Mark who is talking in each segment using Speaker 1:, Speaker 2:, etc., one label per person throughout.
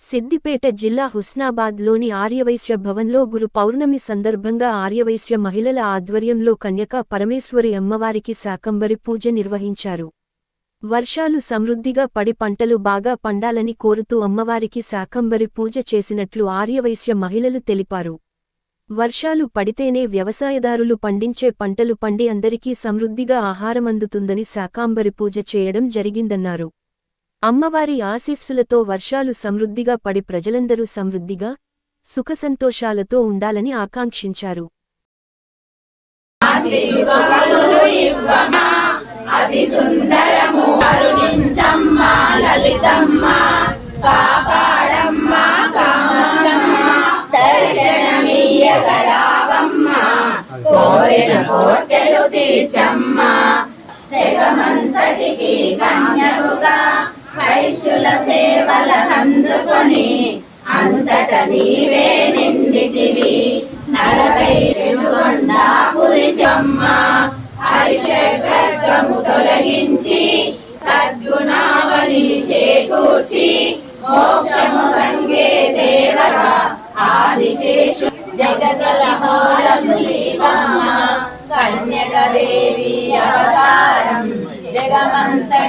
Speaker 1: సిద్దిపేట జిల్లా హుస్నాబాద్లోని ఆర్యవైశ్య భవన్లో గురు పౌర్ణమి సందర్భంగా ఆర్యవైశ్య మహిళల ఆధ్వర్యంలో కన్యకా పరమేశ్వరి అమ్మవారికి శాకంబరి పూజ నిర్వహించారు. వర్షాలు సమృద్ధిగా పడి పంటలు బాగా పండాలని కోరుతూ అమ్మవారికి శాకంబరి పూజ చేసినట్లు ఆర్యవైశ్య మహిళలు తెలిపారు. వర్షాలు పడితేనే వ్యవసాయదారులు పండించే పంటలు పండి అందరికీ సమృద్ధిగా ఆహారమందుతుందని శాకాంబరి పూజ చేయడం జరిగిందన్నారు. అమ్మవారి ఆశీస్సులతో వర్షాలు సమృద్ధిగా పడి ప్రజలందరూ సమృద్ధిగా సుఖసంతోషాలతో ఉండాలని ఆకాంక్షించారు.
Speaker 2: కాపాడ కోర్కెలు తీర్చమ్మ తెగమంతటికి కన్యకుగా వైశ్యుల సేవలనందుకొని అంతట నీవే నిండితివి. నలభై వెలుగొండ పురిచమ్మ హరిషము తొలగించి సద్గుణావళి చేకూర్చి
Speaker 3: మోక్ష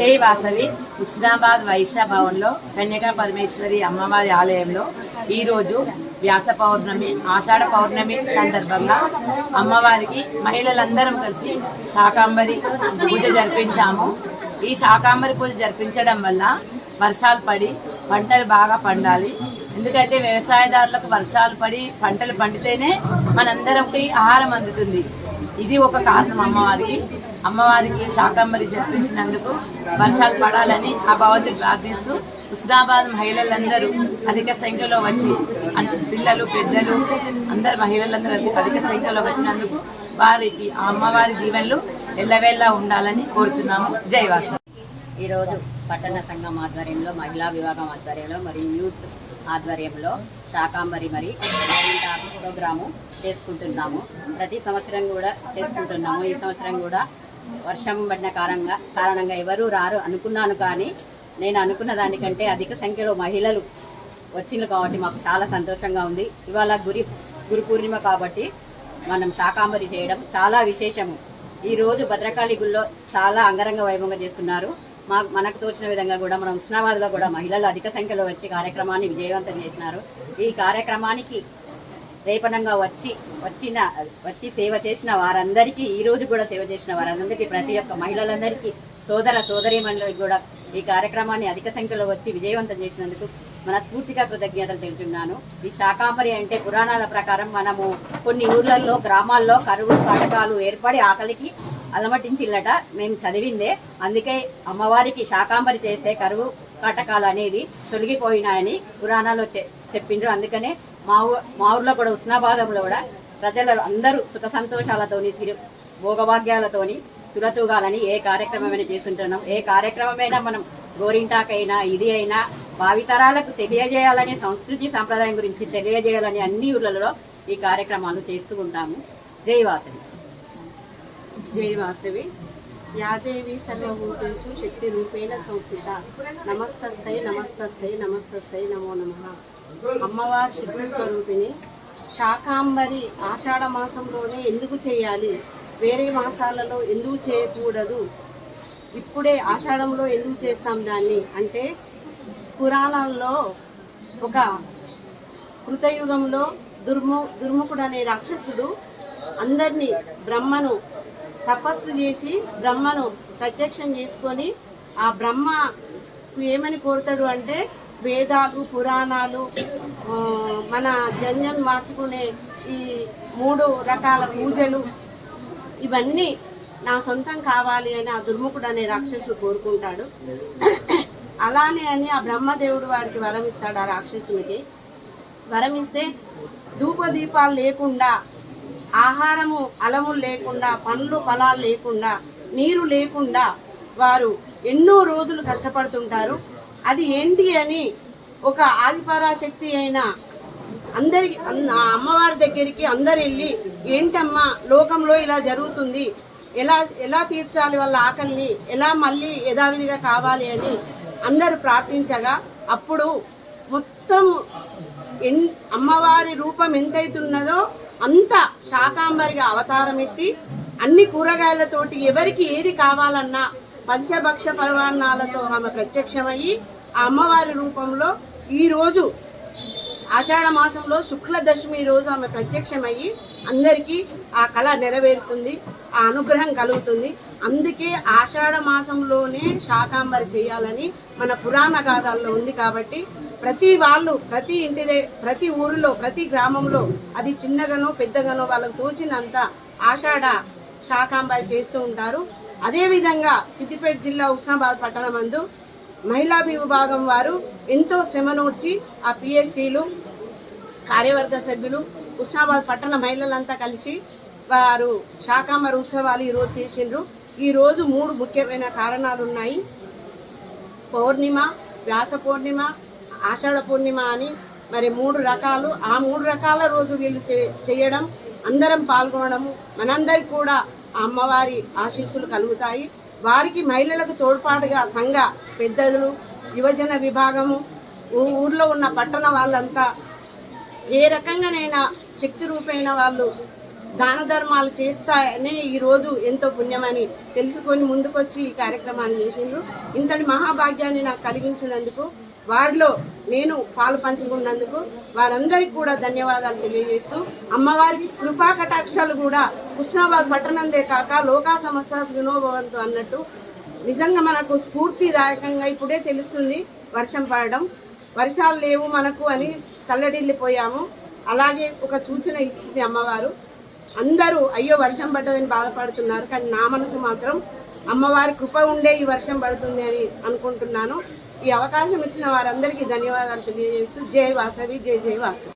Speaker 3: జై వాసవి. హుస్నాబాద్ వైశ్య భవన్లో కన్యకా పరమేశ్వరి అమ్మవారి ఆలయంలో ఈరోజు వ్యాస పౌర్ణమి ఆషాఢ పౌర్ణమి సందర్భంగా అమ్మవారికి మహిళలందరం కలిసి శాకాంబరి పూజ జరిపించాము. ఈ శాకాంబరి పూజ జరిపించడం వల్ల వర్షాలు పడి పంటలు బాగా పండాలి. ఎందుకంటే వ్యవసాయదారులకు వర్షాలు పడి పంటలు పండితేనే మనందరికి ఆహారం అందుతుంది. ఇది ఒక కారణం అమ్మవారికి. అమ్మవారికి శాకంబరి జరిపించినందుకు వర్షాలు పడాలని ఆ భగవంతుని ప్రార్థిస్తూ హుస్నాబాద్ మహిళలందరూ అధిక సంఖ్యలో వచ్చి పిల్లలు పెద్దలు అందరు మహిళలందరూ అధిక- సంఖ్యలో వచ్చినందుకు వారికి ఆ అమ్మవారి దీవెనలు ఎల్లవేళలా ఉండాలని కోరుచున్నాము. జైవాసం
Speaker 4: ఈరోజు పట్టణ సంఘం ఆధ్వర్యంలో మహిళా విభాగం ఆధ్వర్యంలో మరియు యూత్ ఆధ్వర్యంలో శాకాంబరి మరి ప్రోగ్రాము చేసుకుంటున్నాము. ప్రతి సంవత్సరం కూడా చేసుకుంటున్నాము. ఈ సంవత్సరం కూడా వర్షం పడిన కారణంగా కారణంగా ఎవరు రారు అనుకున్నాను కానీ నేను అనుకున్న దానికంటే అధిక సంఖ్యలో మహిళలు వచ్చింది కాబట్టి మాకు చాలా సంతోషంగా ఉంది. ఇవాళ గురి గురు పూర్ణిమ కాబట్టి మనం శాకాంబరి చేయడం చాలా విశేషము. ఈ రోజు భద్రకాళి గుళ్ళో చాలా అంగరంగ వైభవంగా చేస్తున్నారు. మా మనకు తోచిన విధంగా కూడా మనం హుస్నాబాద్లో కూడా మహిళలు అధిక సంఖ్యలో వచ్చి కార్యక్రమాన్ని విజయవంతం చేసినారు. ఈ కార్యక్రమానికి రేపనంగా వచ్చి వచ్చిన వచ్చి సేవ చేసిన వారందరికీ ఈ రోజు కూడా సేవ చేసిన వారందరికీ ప్రతి ఒక్క మహిళలందరికీ సోదర సోదరీమణులకు కూడా ఈ కార్యక్రమాన్ని అధిక సంఖ్యలో వచ్చి విజయవంతం చేసినందుకు మనస్ఫూర్తిగా కృతజ్ఞతలు తెలుపుతున్నాను. ఈ శాకాంబరి అంటే పురాణాల ప్రకారం మనము కొన్ని ఊర్లలో గ్రామాల్లో కరువు కాటకాలు ఏర్పడి ఆకలికి అలమటించిల్లట. మేము చదివిందే. అందుకే అమ్మవారికి శాకాంబరి చేస్తే కరువు కాటకాలు అనేది తొలగిపోయినాయని పురాణాలు చె చెప్పిండ్రు. అందుకనే మా ఊ మా ఊర్లో కూడా ఉస్నాబాదంలో కూడా ప్రజలు అందరూ సుఖ సంతోషాలతోని సిరి భోగభాగ్యాలతోని తులతూగాలని ఏ కార్యక్రమమైనా చేస్తుంటున్నాం. ఏ కార్యక్రమమైనా మనం గోరింటాకైనా ఇది అయినా భావితరాలకు తెలియజేయాలని సంస్కృతి సంప్రదాయం గురించి తెలియజేయాలని అన్ని ఊర్లలో ఈ కార్యక్రమాలు చేస్తూ ఉంటాము. జై వాసవి.
Speaker 5: జై వాసవి. యాదేవి సర్వభూతేషు శక్తి రూపేణ సంస్థిత. నమస్తస్థై నమస్తస్థై నమస్తస్థై నమో నమ. అమ్మవారి శక్తి స్వరూపిణి శాకాంబరి ఆషాఢ మాసంలోనే ఎందుకు చేయాలి? వేరే మాసాలలో ఎందుకు చేయకూడదు? ఇప్పుడే ఆషాఢంలో ఎందుకు చేస్తాం దాన్ని? అంటే పురాణాల్లో ఒక కృతయుగంలో దుర్ము దుర్ముఖుడు అనే రాక్షసుడు అందరినీ బ్రహ్మను తపస్సు చేసి బ్రహ్మను ప్రత్యక్షం చేసుకొని ఆ బ్రహ్మ ఏమని కోరుతాడు అంటే వేదాలు పురాణాలు మన జన్యం మార్చుకునే ఈ మూడు రకాల పూజలు ఇవన్నీ నా సొంతం కావాలి అని ఆ దుర్ముఖుడు అనే రాక్షసుడు కోరుకుంటాడు. అలానే అని ఆ బ్రహ్మదేవుడు వారికి వరం ఇస్తాడు ఆ రాక్షసునికి. వరం ఇస్తే ధూపదీపాలు లేకుండా ఆహారము అలము లేకుండా పండ్లు ఫలాలు లేకుండా నీరు లేకుండా వారు ఎన్నో రోజులు కష్టపడుతుంటారు. అది ఏంటి అని ఒక ఆదిపరాశక్తి అయిన అందరికి అన్- ఆ అమ్మవారి దగ్గరికి అందరు వెళ్ళి ఏంటమ్మా లోకంలో ఇలా జరుగుతుంది. ఎలా ఎలా తీర్చాలి వాళ్ళ ఆకలిని? ఎలా మళ్ళీ యథావిధిగా కావాలి అని అందరు ప్రార్థించగా అప్పుడు మొత్తం ఎన్ అమ్మవారి రూపం ఎంతైతున్నదో అంత శాకాంబరిగా అవతారం ఎత్తి అన్ని కూరగాయలతోటి ఎవరికి ఏది కావాలన్నా పంచభక్ష పరిమాణాలతో ఆమె ప్రత్యక్షమయ్యి ఆ అమ్మవారి రూపంలో ఈరోజు ఆషాఢ మాసంలో శుక్ల దశమి రోజు ఆమె ప్రత్యక్షమయ్యి అందరికీ ఆ కళ నెరవేరుతుంది ఆ అనుగ్రహం కలుగుతుంది. అందుకే ఆషాఢ మాసంలోనే శాకాంబరి చేయాలని మన పురాణ గాథల్లో ఉంది కాబట్టి ప్రతి వాళ్ళు ప్రతి ఇంటి ప్రతి ఊరిలో ప్రతి గ్రామంలో అది చిన్నగానో పెద్దగానో వాళ్ళకు తోచినంత ఆషాఢ శాకాంబరి చేస్తూ ఉంటారు. అదేవిధంగా సిద్దిపేట జిల్లా ఉస్నాబాద్ పట్టణమందు మహిళా విభాగం వారు ఎంతో శ్రమనూర్చి ఆ పిహెచ్డీలు కార్యవర్గ సభ్యులు హుస్నాబాద్ పట్టణ మహిళలంతా కలిసి వారు శాకాంబర ఉత్సవాలు ఈరోజు చేసిండ్రు. ఈరోజు మూడు ముఖ్యమైన కారణాలు ఉన్నాయి. పౌర్ణిమ వ్యాస పౌర్ణిమ ఆషాఢ పూర్ణిమ అని మరి మూడు రకాలు. ఆ మూడు రకాల రోజు వీళ్ళు చే- చేయడం అందరం పాల్గొనడము మనందరికి కూడా అమ్మవారి ఆశీస్సులు కలుగుతాయి. వారికి మహిళలకు తోడ్పాటుగా సంఘ పెద్దలు యువజన విభాగము ఊ- ఊర్లో ఉన్న పట్టణ వాళ్ళంతా ఏ రకంగానైనా శక్తి రూపైన వాళ్ళు దాన ధర్మాలు చేస్తాయనే ఈరోజు ఎంతో పుణ్యమని తెలుసుకొని ముందుకొచ్చి ఈ కార్యక్రమాన్ని చేసిండ్రు. ఇంతటి మహాభాగ్యాన్ని నాకు కలిగించినందుకు వారిలో నేను పాలు పంచుకున్నందుకు వారందరికీ కూడా ధన్యవాదాలు తెలియజేస్తూ అమ్మవారి కృపా కటాక్షాలు కూడా కృష్ణాబాద్ పట్టణందే కాక లోకా సంస్థ వినోభవంతు అన్నట్టు నిజంగా మనకు స్ఫూర్తిదాయకంగా ఇప్పుడే తెలుస్తుంది వర్షం పడడం. వర్షాలు లేవు మనకు అని తల్లడిల్లిపోయాము. అలాగే ఒక సూచన ఇచ్చింది అమ్మవారు. అందరూ అయ్యో వర్షం పడ్డదని బాధపడుతున్నారు కానీ నా మనసు మాత్రం అమ్మవారి కృప ఉండే ఈ వర్షం పడుతుంది అని అనుకుంటున్నాను. ఈ అవకాశం ఇచ్చిన వారందరికీ ధన్యవాదాలు తెలియజేస్తూ జై వాసవి జై జై వాసవి